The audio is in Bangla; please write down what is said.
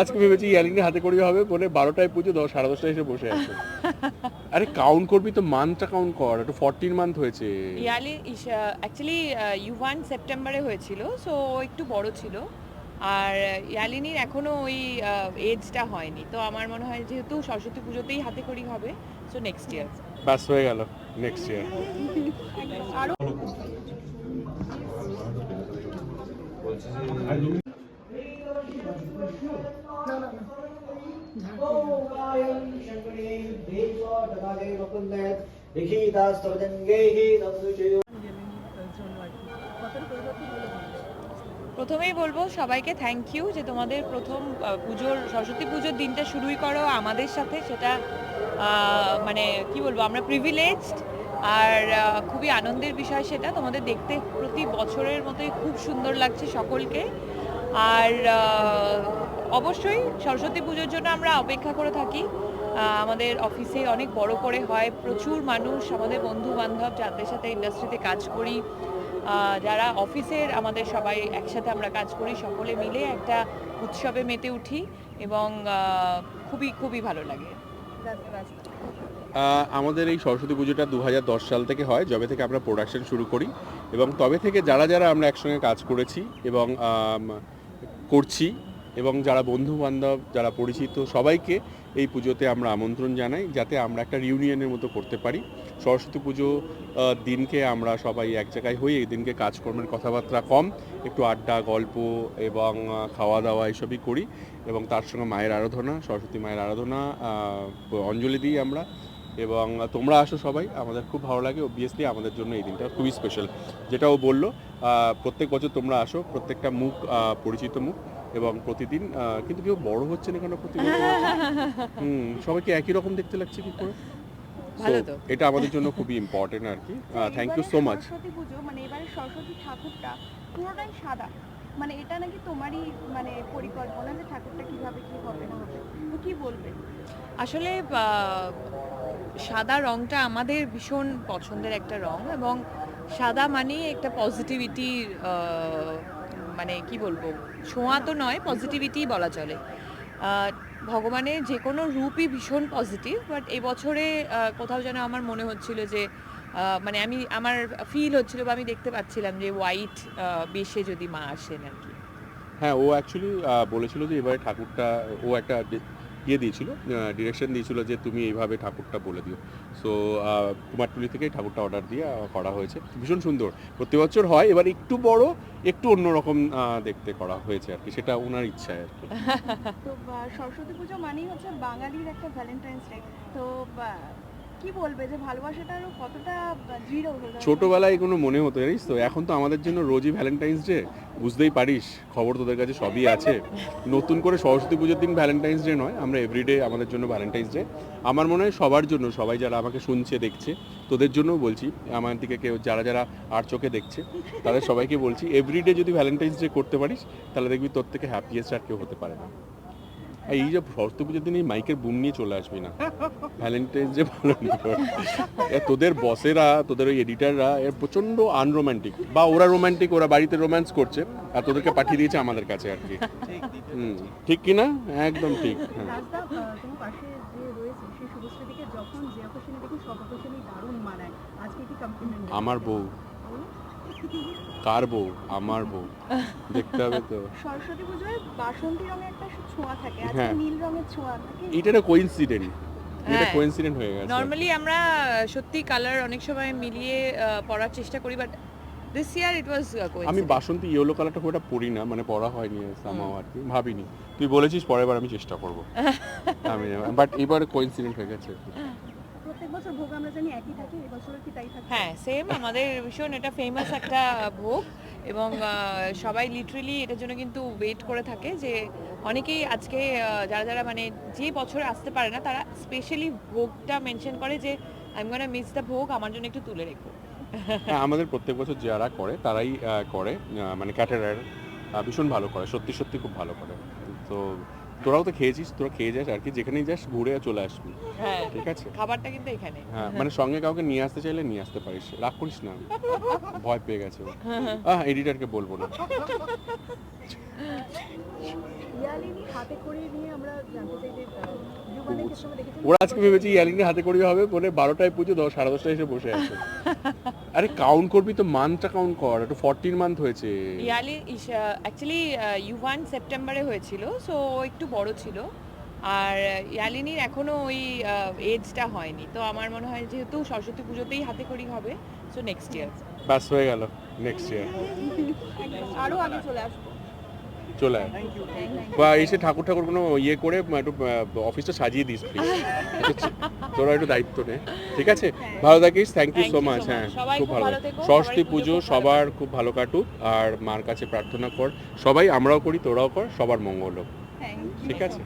আজকে ভেবেছি ইয়ালিনের হাতে করি হবে বলে বারোটায় পুজো দশ সাড়ে দশটায় এসে বসে আছে। আরে কাউন্ট করবি তো মান্থটা কাউন্ট কর একটু ফোরটিন মান্থ হয়েছে। ইয়ালি অ্যাকচুয়ালি ইউভান সেপ্টেম্বরে হয়েছিল সো একটু বড় ছিল। আর ইয়ালিনীর এখনও ওই এজটা হয়নি। তো আমার মনে হয় যেহেতু সরস্বতী পুজোতেই হাতে করি হবে সো নেক্সট ইয়ার ব্যাস হয়ে গেল নেক্সট ইয়ার প্রথমেই বলব সবাইকে থ্যাংক ইউ যে তোমাদের প্রথম পুজোর, সরস্বতী পুজোর দিনটা শুরুই করো আমাদের সাথে। সেটা মানে কি বলব, আমরা প্রিভিলেজড আর খুবই আনন্দের বিষয় সেটা। তোমাদের দেখতে প্রতি বছরের মতোই খুব সুন্দর লাগছে সকলকে। আর অবশ্যই সরস্বতী পুজোর জন্য আমরা অপেক্ষা করে থাকি। আমাদের অফিসে অনেক বড় করে হয়। প্রচুর মানুষ আমাদের বন্ধু বান্ধব যাদের সাথে ইন্ডাস্ট্রিতে কাজ করি। যারা অফিসের আমাদের সবাই একসাথে আমরা কাজ করি, সকলে মিলে একটা উৎসবে মেতে উঠি এবং খুবই খুবই ভালো লাগে। আমাদের এই সরস্বতী পুজোটা দু হাজার দশ সাল থেকে হয়, যবে থেকে আমরা প্রোডাকশন শুরু করি এবং তবে থেকে যারা যারা আমরা একসঙ্গে কাজ করেছি এবং করছি এবং যারা বন্ধু বান্ধব যারা পরিচিত, সবাইকে এই পুজোতে আমরা আমন্ত্রণ জানাই যাতে আমরা একটা রিউনিয়নের মতো করতে পারি। সরস্বতী পুজো দিনকে আমরা সবাই এক জায়গায় হই এই দিনকে কাজকর্মের কথাবার্তা কম, একটু আড্ডা, গল্প এবং খাওয়া দাওয়া এসবই করি এবং তার সঙ্গে মায়ের আরাধনা, সরস্বতী মায়ের আরাধনা অঞ্জলি দিই আমরা। এবং তোমরা আসো সবাই আমাদের খুব ভালো লাগে। অবভিয়াসলি আমাদের জন্য এই দিনটা খুবই স্পেশাল যেটা ও বলল প্রত্যেক বছর তোমরা আসো প্রত্যেকটা মুখ পরিচিত মুখ এবং প্রতিদিন আহ, কিন্তু কেউ বড় হচ্ছে না কেন প্রতি বছর? হুম সবাইকে একই রকম দেখতে লাগছে কি করে? ভালো So, তো। এটা আমাদের জন্য খুবই ইম্পর্টেন্ট আর কি। Thank you so much Saraswati Pujo মানে এবারে সরস্বতী ঠাকুরটা পুরোটাই সাদা। মানে এটা নাকি তোমারই মানে পরিকল্পনা যে ঠাকুরটা কীভাবে কি হবে না হবে? কি বলবে? আসলে সাদা রংটা আমাদের ভীষণ পছন্দের একটা রং এবং সাদা মানে একটা পজিটিভিটির মানে কি বলব, ছোঁয়া তো নয় পজিটিভিটি বলা চলে। ভগবানের যে কোনো রূপই ভীষণ পজিটিভ বাট এবছরে কোথাও যেন আমার মনে হচ্ছিল যে মানে আমি, আমার ফিল হচ্ছিল বা আমি দেখতে পাচ্ছিলাম যে হোয়াইট বেশে যদি মা আসেন আর কি। হ্যাঁ ও অ্যাকচুয়ালি বলেছিল যে এবারে ঠাকুরটা, ও একটা ইয়ে দিয়েছিল ডিরেকশন দিয়েছিল যে তুমি এইভাবে ঠাকুরটা বলে দিও। সো কুমারটুলি থেকে ঠাকুরটা অর্ডার দিয়ে করা হয়েছে। ভীষণ সুন্দর। প্রতি বছর হয়, এবার একটু বড়, একটু অন্যরকম দেখতে করা হয়েছে আর কি, সেটা ওনার ইচ্ছায় আর কি। সরস্বতী পুজো মানেই হচ্ছে বাঙালির একটা ভ্যালেন্টাইন্স ডে তো কি বলবে যে ভালোবাসাটা আরও কতটা দৃঢ় ছোটবেলায় এগুলো মনে হতো, জানিস তো? এখন তো আমাদের জন্য রোজই ভ্যালেন্টাইন্স ডে বুঝতেই পারিস, খবর তোদের কাছে সবই আছে। নতুন করে সরস্বতী পুজোর দিন ভ্যালেন্টাইন্স ডে নয়, আমরা এভরিডে আমাদের জন্য ভ্যালেন্টাইন্স ডে আমার মনে হয় সবার জন্য, সবাই যারা আমাকে শুনছে, দেখছে, তোদের জন্যও বলছি, আমার দিকে কেউ, যারা যারা আর চোখে দেখছে, তাদের সবাইকে বলছি এভরিডে যদি ভ্যালেন্টাইন্স ডে করতে পারিস, তাহলে দেখবি তোর থেকে হ্যাপিয়েস্ট আর কেউ হতে পারে না। এই যে সরস্বতী পুজোর দিন এই মাইকের বুম নিয়ে চলে আসবি না ভ্যালেন্টাইন্স ডে পালন কর। তোদের বসেরা তোদের ওই এডিটাররা এর প্রচণ্ড আনরোম্যান্টিক বা ওরা রোমান্টিক ওরা বাড়িতে রোম্যান্স করছে আর তোদেরকে পাঠিয়ে দিয়েছে আমাদের কাছে আর কি। হুম ঠিক কি না একদম ঠিক হ্যাঁ। যে যে আমার বউ। কার বউ? আমার বউ। দেখতে হবে তো। সরস্বতী পুজোয় বাসন্তী রঙের একটা ছোঁয়া থাকে আজকে হ্যাঁ। নীল রঙের ছোঁয়া এটা একটা কোইন্সিডেন্ট এটা হ্যাঁ। কোইন্সিডেন্ট হয়ে গেছে। নর্মালি আমরা সত্যি কালার অনেক সময় মিলিয়ে পরার চেষ্টা করি বাট দিস ইয়ার ইট ওয়াজ আমি বাসন্তী ইয়েলো কালারটা খুব একটা পরি না মানে পরা হয়নি সামাও আর কি। ভাবিনি। তুই বলেছিস পরের বার আমি চেষ্টা করব। আমি বাট এবার কোইন্সিডেন্ট হয়ে গেছে বছর ভোগ আমরা জানি একই থাকে এবছর কি তাই থাকে? হ্যাঁ সেম আমাদের ভীষণ এটা ফেমাস একটা ভোগ এবং সবাই লিটারেলি এটার জন্য কিন্তু ওয়েট করে থাকে যে অনেকেই আজকে যারা যারা মানে যে বছর আসতে পারে না তারা স্পেশালি ভোগটা মেনশন করে যে I am gonna miss the bhog আমার জন্য একটু তুলে রেখো। হ্যাঁ আমাদের প্রত্যেক বছর যারা করে তারাই করে মানে ক্যাটারার ভীষণ ভালো করে সত্যি সত্যি খুব ভালো করে। তো তোরাও তো খেয়েছিস তোরা খেয়ে যাস আর কি যেখানেই যাস ঘুরে চলে আসবি। হ্যাঁ ঠিক আছে? খাবারটা কিন্তু এখানে। হ্যাঁ মানে সঙ্গে কাউকে নিয়ে আসতে চাইলে নিয়ে আসতে পারিস রাগ করিস না। ভয় পেয়ে গেছে ও। আহ এডিটরকে বলব না। ইয়ালিনী ওরা আজকে ভেবেছি ইয়ালিনের হাতে করি হবে বলে বারোটায় পুজো দশ সাড়ে দশটায় এসে বসে আছে। আরে কাউন্ট করবি তো মান্থটা কাউন্ট কর একটু ফোরটিন মান্থ হয়েছে। ইয়ালি অ্যাকচুয়ালি ইউভান সেপ্টেম্বরে হয়েছিল সো একটু বড় ছিল। আর ইয়ালিনীর এখনও ওই এজটা হয়নি। তো আমার মনে হয় যেহেতু সরস্বতী পুজোতেই হাতে করি হবে সো নেক্সট ইয়ার ব্যাস হয়ে গেল নেক্সট ইয়ার আরও আগে চলে আসব। চলে আয়। বা এসে ঠাকুর ঠাকুর কোনো ইয়ে করে একটু অফিসটা সাজিয়ে দিস প্লিজ তোরা একটু দায়িত্ব নে। ঠিক আছে? ভালো থাকিস। থ্যাংক ইউ সো মাচ হ্যাঁ খুব ভালো। সরস্বতী পুজো সবার খুব ভালো কাটুক আর মার কাছে প্রার্থনা কর। সবাই আমরাও করি তোরাও কর সবার মঙ্গল হোক। ঠিক আছে?